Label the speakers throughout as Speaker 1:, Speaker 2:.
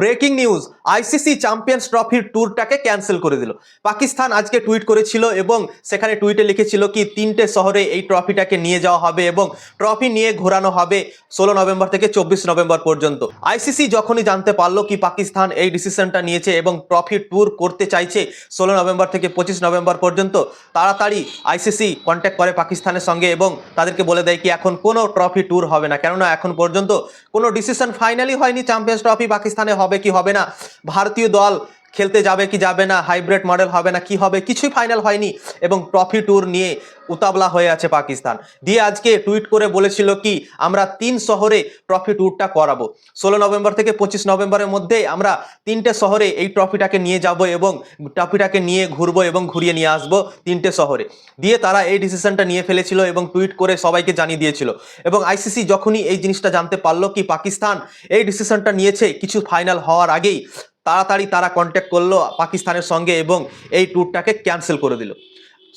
Speaker 1: Breaking news, ICC champions ট্রফির ট্যুরটাকে cancel করে দিল। পাকিস্তান আজকে টুইট করেছিল এবং সেখানে টুইটে লিখেছিল কি, তিনটে শহরে এই ট্রফিটাকে নিয়ে যাওয়া হবে এবং ট্রফি নিয়ে ঘোরানো হবে ষোলো নভেম্বর থেকে চব্বিশ নভেম্বর পর্যন্ত। আইসিসি যখনই জানতে পারল কি, পাকিস্তান এই ডিসিশনটা নিয়েছে এবং ট্রফি ট্যুর করতে চাইছে ষোলো নভেম্বর থেকে পঁচিশ নভেম্বর পর্যন্ত, তাড়াতাড়ি আইসিসি কন্ট্যাক্ট করে পাকিস্তানের সঙ্গে এবং তাদেরকে বলে দেয় কি, এখন কোনো ট্রফি ট্যুর হবে না। কেননা এখন পর্যন্ত কোনো ডিসিশন ফাইনালি হয়নি চ্যাম্পিয়ন্স ট্রফি পাকিস্তানে হবে কি হবে না? ভারতীয় দল খেলতে যাবে কি যাবে না হাইব্রিড মডেল হবে না, কি হবে, কিছুই ফাইনাল হয়নি এবং ট্রফি ট্যুর নিয়ে উতাবলা হয়ে আছে পাকিস্তান। দিয়ে আজকে টুইট করে বলেছিল কি, আমরা তিন শহরে ট্রফি ট্যুরটা করাবো। ষোলো নভেম্বর থেকে পঁচিশ নভেম্বরের মধ্যে আমরা তিনটে শহরে এই ট্রফিটাকে নিয়ে যাব এবং ট্রফিটাকে নিয়ে ঘুরবো এবং ঘুরিয়ে নিয়ে আসব তিনটে শহরে। দিয়ে তারা এই ডিসিশনটা নিয়ে ফেলেছিল এবং টুইট করে সবাইকে জানিয়ে দিয়েছিল। এবং আইসিসি যখনই এই জিনিসটা জানতে পারল কি, পাকিস্তান এই ডিসিশনটা নিয়েছে, কিছু ফাইনাল হওয়ার আগেই তাড়াতাড়ি তারা কন্ট্যাক্ট করল পাকিস্তানের সঙ্গে এবং এই ট্যুরটাকে ক্যান্সেল করে দিল।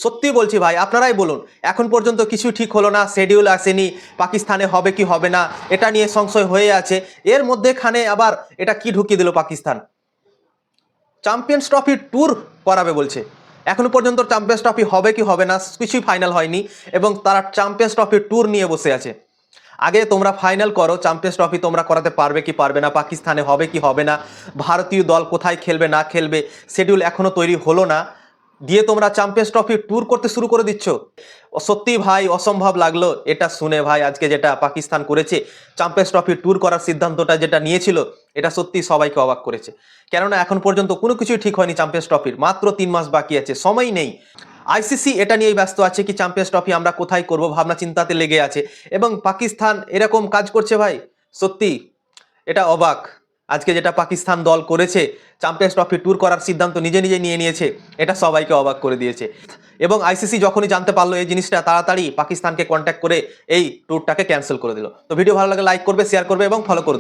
Speaker 1: সত্যি বলছি ভাই, আপনারাই বলুন, এখন পর্যন্ত কিছু ঠিক হলো না শেডিউল আসেনি, পাকিস্তানে হবে কি হবে না, এটা নিয়ে সংশয় হয়ে আছে, এর মধ্যেখানে আবার এটা কি ঢুকিয়ে দিল পাকিস্তান? চ্যাম্পিয়ন্স ট্রফি ট্যুর করাবে বলছে। এখনও পর্যন্ত চ্যাম্পিয়ন্স ট্রফি হবে কি হবে না, কিছুই ফাইনাল হয়নি, এবং তারা চ্যাম্পিয়ন্স ট্রফি ট্যুর নিয়ে বসে আছে। আগে তোমরা ফাইনাল করো চ্যাম্পিয়ন্স ট্রফি তোমরা করাতে পারবে কি পারবে না, পাকিস্তানে হবে কি হবে না, ভারতীয় দল কোথায় খেলবে, না খেলবে শিডিউল এখনও তৈরি হলো না। দিয়ে তোমরা চ্যাম্পিয়ন্স ট্রফি ট্যুর করতে শুরু করে দিচ্ছ। সত্যি ভাই, অসম্ভব লাগল, এটা শুনে ভাই, আজকে যেটা পাকিস্তান করেছে চ্যাম্পিয়ন্স ট্রফি ট্যুর করার সিদ্ধান্তটা যেটা নিয়েছিল, এটা সত্যি সবাইকে অবাক করেছে। কেননা এখন পর্যন্ত কোনো কিছুই ঠিক হয়নি চ্যাম্পিয়ন্স ট্রফির মাত্র তিন মাস বাকি আছে, সময় নেই। আইসিসি এটা নিয়েই ব্যস্ত আছে কি চ্যাম্পিয়ন্স ট্রফি আমরা কোথায় করব, ভাবনা চিন্তাতে লেগে আছে। এবং পাকিস্তান এরকম কাজ করছে ভাই, সত্যি, এটা অবাক। আজকে যেটা পাকিস্তান দল করেছে চ্যাম্পিয়ন্স ট্রফি ট্যুর করার সিদ্ধান্ত নিজে নিজে নিয়ে নিয়েছে, এটা সবাইকে অবাক করে দিয়েছে। এবং আইসিসি যখনই জানতে পারল এই জিনিসটা, তাড়াতাড়ি পাকিস্তানকে কন্ট্যাক্ট করে এই ট্যুরটাকে ক্যান্সেল করে দিল। তো ভিডিও ভালো লাগে লাইক করবে শেয়ার করবে এবং ফলো করে দেবে।